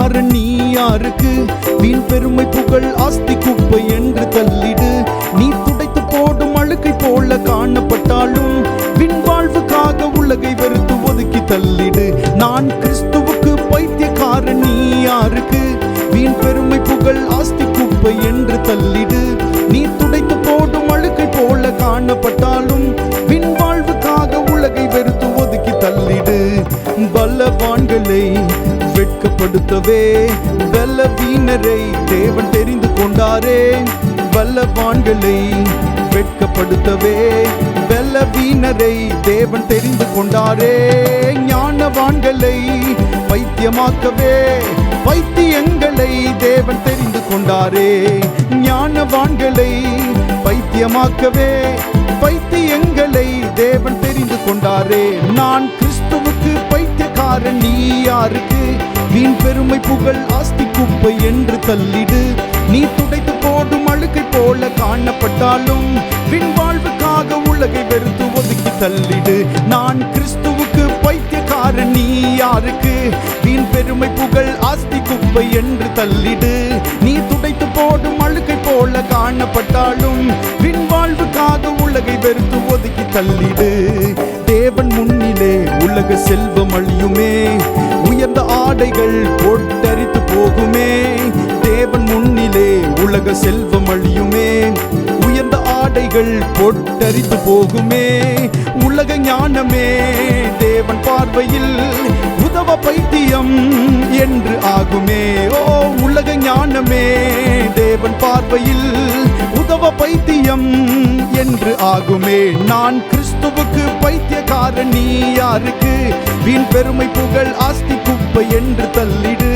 பைத்தியக்காரன் நீ யாருக்கு? வீண் பெருமை புகழ் ஆஸ்தி குப்பை என்று தள்ளிடு. நீ துடைத்து போடும் அழுக்கை போல காணப்பட்டாலும் வின் வாழ்வுக்காக உலகை வெறுத்து ஒதுக்கி தள்ளிடு. நான் கிறிஸ்துவுக்கு பைத்தியக்கார நீ யாருக்கு? வீண் பெருமை புகழ் ஆஸ்தி குப்பை என்று தள்ளிடு. நீ துடைத்து போடும் அழுக்கை போல காணப்பட்டாலும் வின் வாழ்வுக்காக உலகை வெறுத்து ஒதுக்கி தள்ளிடு. பலவான்களை வெட்கப்படுத்தவே பலவீனரை தேவன் தெரிந்து கொண்டாரே. வல்லவான்களை வெட்கப்படுத்தவே பலவீனரை தேவன் தெரிந்து கொண்டாரே. ஞானவான்களை பைத்தியமாக்கவே பைத்தியங்களை தேவன் தெரிந்து கொண்டாரே. ஞானவான்களை பைத்தியமாக்கவே பைத்தியங்களை தேவன் தெரிந்து கொண்டாரே. நான் கிறிஸ்துவுக்கு பைத்தியக்காரன் நீ யாருக்கு வீண் பெருமை புகழ் ஆஸ்தி குப்பை என்று தள்ளிடு. நீ துடைத்து போடும் அழுகை போல காணப்பட்டாலும் வின் வாழ்வுக்காக உலகை வெறுத்து ஒதுக்கி தள்ளிடு. நான் கிறிஸ்துவுக்கு பைத்தியக்காரன் நீ யாருக்கு? வீண் பெருமை புகழ் ஆஸ்தி குப்பை என்று தள்ளிடு. நீ துடைத்து போடும் அழுகை போல காணப்பட்டாலும் வின் வாழ்வுக்காக உலகை வெறுத்து ஒதுக்கி தள்ளிடு. தேவன் முன்னிலே உலக செல்வம் அழியுமே. உயர்ந்த ஆடைகள் பொட்டரித்து போகுமே. தேவன் முன்னிலே உலக செல்வம் அழியுமே. உயர்ந்த ஆடைகள் பொட்டரித்து போகுமே. உலக ஞானமே தேவன் பார்வையில் உதவ பைத்தியம் என்று ஆகுமே. ஓ உலக ஞானமே தேவன் பார்வையில் உதவ பைத்தியம் என்று ஆகுமே. நான் கிறிஸ்துவுக்கு பைத்தியக்காரன் நீ யாருக்கு? வீண் பெருமை புகழ் ஆஸ்தி குப்பை என்று தள்ளிடு.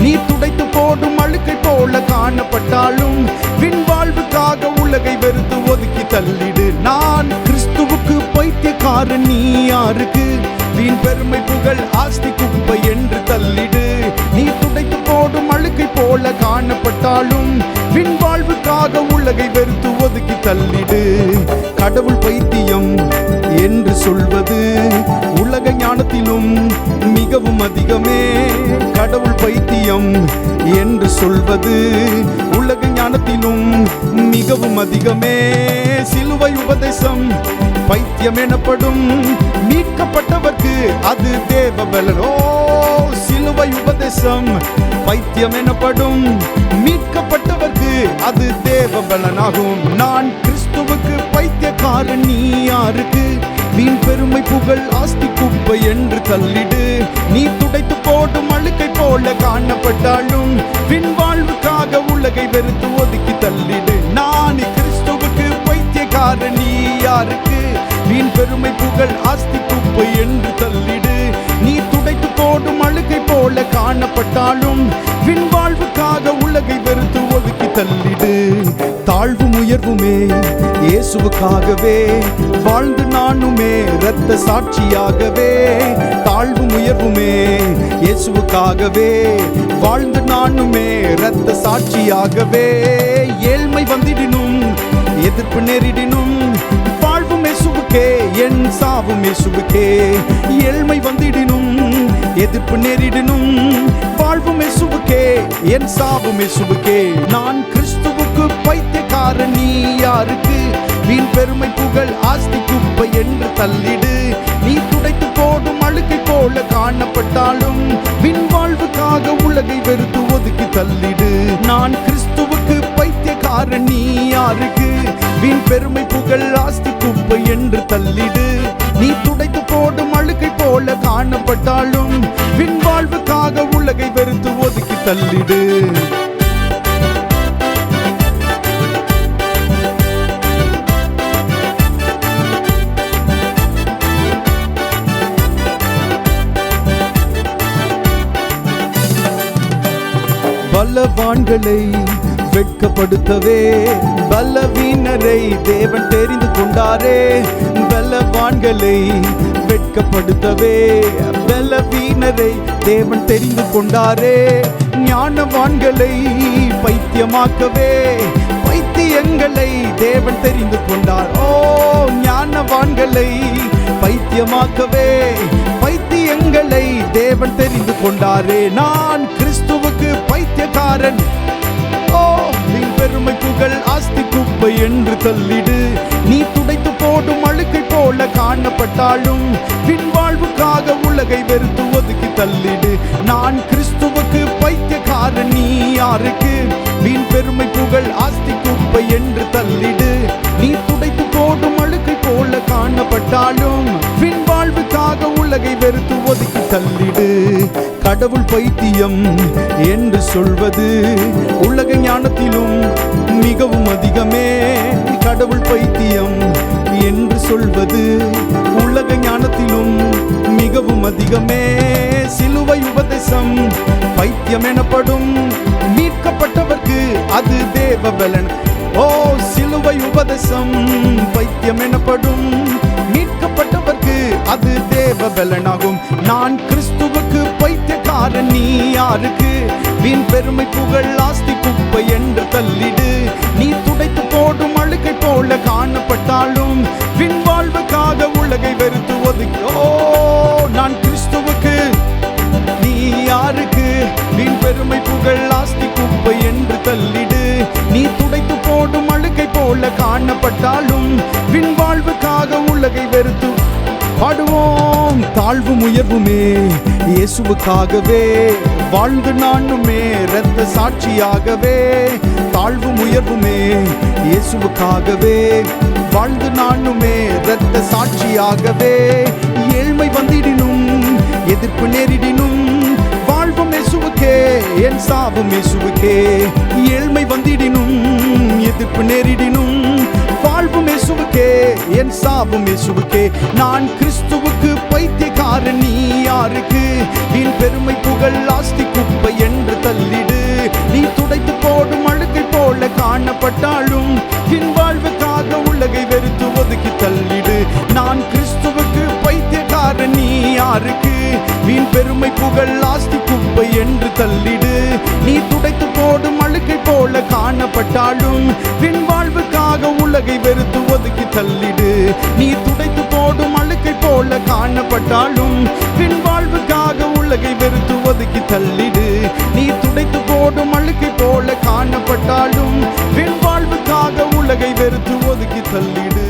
நீ துடைத்து போடும் அழுக்கை போல காணப்பட்டாலும் வின் வாழ்வுக்காக உலகை வெறுத்து ஒதுக்கி தள்ளிடு. நான் கிறிஸ்துவுக்கு பைத்தியக்காரன் நீ யாருக்கு? வீண் பெருமை புகழ் ஆஸ்தி குப்பை என்று தள்ளிடு. நீ துடைத்து போடும் அழுக்கை போல காணப்பட்டாலும் வின் எனக்காக உலகை வெறுத்து ஒதுக்கி தள்ளிடு. கடவுள் பைத்தியம் என்று சொல்வது உலக ஞானத்திலும் மிகவும் அதிகமே. கடவுள் பைத்தியம் என்று சொல்வது உலக ஞானத்திலும் மிகவும் அதிகமே. சிலுவை உபதேசம் பைத்தியம் எனப்படும். மீட்கப்பட்டவர்க்கு அது தேவ பலனோ சிலுவை உபதேசம் பைத்தியம் எனப்படும். மீட்கப்பட்டவர்க்கு அது தேவ பலனாகும் நான் கிறிஸ்துவுக்கு பைத்தியக்காரன் நீ யாருக்கு? வீண் பெருமை புகழ் ஆஸ்தி குப்பை என்று தள்ளிடு. நீ துடைத்து போடும் அழுக்கை போல காணப்பட்டாலும் வின் வாழ்வுக்காக உலகை வெறுத்து ஒதுக்கி தள்ளிடு. நான் கிறிஸ்துவுக்கு பைத்தியக்காரன் நீ யாருக்கு? வீண் பெருமை புகழ் ஆஸ்தி குப்பை என்று தள்ளிடு. நீ துடைத்து போடும் அழுக்கை போல காணப்பட்டாலும் வின் உயர்வுமே இயேசுவுக்காகவே. வாழ்ந்து நானுமே இரத்த சாட்சியாகவே. தாழ்வு உயர்வுமே இயேசுவுக்காகவே. வாழ்ந்து நானுமே இரத்த சாட்சியாகவே. ஏழ்மை வந்திடினும் எதிர்ப்பு நேரிடினும் வாழ்வும் இயேசுவுக்கே என் சாவும் இயேசுவுக்கே. ஏழ்மை வந்திடினும் எதிர்ப்பு நேரிடினும் வாழ்வும் இயேசுவுக்கே என் சாவும் இயேசுவுக்கே. நான் கிறிஸ்துவுக்கு பைத்தியக்காரன் நீ யாருக்கு? வீண் பெருமை புகழ் ஆஸ்தி குப்பை என்று தள்ளிடு. நீ துடைத்து போடும் அழுக்கை போல காணப்பட்டாலும் வின் வாழ்வுக்காக உலகை வெறுத்து ஒதுக்கி தள்ளிடு. நான் கிறிஸ்துவுக்கு பைத்தியக்காரன் நீ யாருக்கு? வீண் பெருமை புகழ் ஆஸ்தி குப்பை என்று தள்ளிடு. நீ துடைத்து போடும் அழுக்கை போல காணப்பட்டாலும் வின் வாழ்வுக்காக உலகை வெறுத்து ஒதுக்கி தள்ளிடு. பலவான்களை வெட்கப்படுத்தவே பலவீனரை தேவன் தெரிந்து கொண்டாரே. பலவான்களை வெட்கப்படுத்தவே பலவீனரை தேவன் தெரிந்து கொண்டாரே. ஞானவான்களை பைத்தியமாக்கவே பைத்தியங்களை தேவன் தெரிந்து கொண்டார். ஓ ஞானவான்களை பைத்தியமாக்கவே பைத்தியங்களை தேவன் தெரிந்து கொண்டாரே. நான் கிறிஸ்து உனக்கு பைத்தியக்காரன். ஓ நீ பெருமை புகழ் ஆஸ்தி குப்பை என்று தள்ளிடு. நீ துடைத்து போடும் அழுக்கை போல காணப்பட்டாலும் பின்வாழ்வுக்காக உலகை வெறுத்து ஒதுக்கி தள்ளிடு. நான் கிறிஸ்துவுக்கு பைத்தியக்காரன் நீ யாருக்கு? வீண் பெருமை புகழ் ஆஸ்தி குப்பை என்று தள்ளிடு. நீ துடைத்து போடும் அழுக்கை போல காணப்பட்டாலும் பின்வாழ்வுக்காக உலகை வெறுத்து ஒதுக்கி தள்ளிடு. கடவுள் பைத்தியம் என்று சொல்வது உலக ஞானத்திலும் மிகவும் அதிகமே. கடவுள் பைத்தியம் என்று சொல்வது உலக ஞானத்திலும் மிகவும் அதிகமே. சிலுவை உபதேசம் பைத்தியம் எனப்படும். மீட்கப்பட்டவர்க்கு அது தேவ பலன் ஓ சிலுவை உபதேசம் பைத்தியம் எனப்படும். மீட்கப்பட்டவர்க்கு அது தேவ பலனாகும் நான் கிறிஸ்துவ பைத்தியக்காரன் நீ யாருக்கு? வீண் பெருமை புகழ் ஆஸ்தி குப்பை என்று தள்ளிடு. நீ துடைத்து போடும் அழுகை போல காணப்பட்டாலும் பின்வாழ்வுக்காக உலகை வெறுத்து ஒதுக்கி நான் கிறிஸ்துவுக்கு. நீ யாருக்கு? வீண் பெருமை புகழ் ஆஸ்தி குப்பை என்று தள்ளிடு. நீ துடைத்து போடும் அழுகை போல காணப்பட்டாலும் பின்வாழ்வுக்காக உலகை வெறுத்து பாடுவோம். தாழ்வும் உயர்வுமே இயேசுவுக்காகவே. வாழ்ந்து நானுமே இரத்த சாட்சியாகவே. தாழ்வும் உயர்வுமே இயேசுவுக்காகவே. வாழ்ந்து நானுமே இரத்த சாட்சியாகவே. ஏழ்மை வந்திடினும் எதிர்ப்பு நேரிடினும் வாழ்வும் இயேசுவுக்கே என் சாவும் இயேசுவுக்கே. ஏழ்மை வந்திடினும் எதிர்ப்பு நேரிடினும் இயேசுவுக்கே என் சாபம் இயேசுவுக்கே. நான் கிறிஸ்துவுக்கு பைத்தியக்காரன் நீ யாருக்கு? வீண் பெருமை புகழ் ஆஸ்தி குப்பை என்று தள்ளிடு. நீ துடைத்து போடும் அழுக்கை போல காணப்பட்டாலும் என் வாழ்வுக்காக உலகை வெறுத்து ஒதுக்கி தள்ளிடு. நான் கிறிஸ்துவுக்கு பைத்தியக்காரன் நீ யாருக்கு? வீண் பெருமை புகழ் ஆஸ்தி குப்பை என்று தள்ளிடு. நீ துடைத்து போடும் அழுக்கை போல காணப்பட்டாலும் பின் வாழ்வுக்காக உலகை வெறுத்து ஒதுக்கி தள்ளிடு. நீ துடைத்து போடும் அழுக்கை போல காணப்பட்டாலும் பின் வாழ்வுக்காக உலகை வெறுத்து ஒதுக்கி தள்ளிடு. நீ துடைத்து போடும் அழுக்கை போல காணப்பட்டாலும் பின் வாழ்வுக்காக உலகை வெறுத்து ஒதுக்கி தள்ளிடு.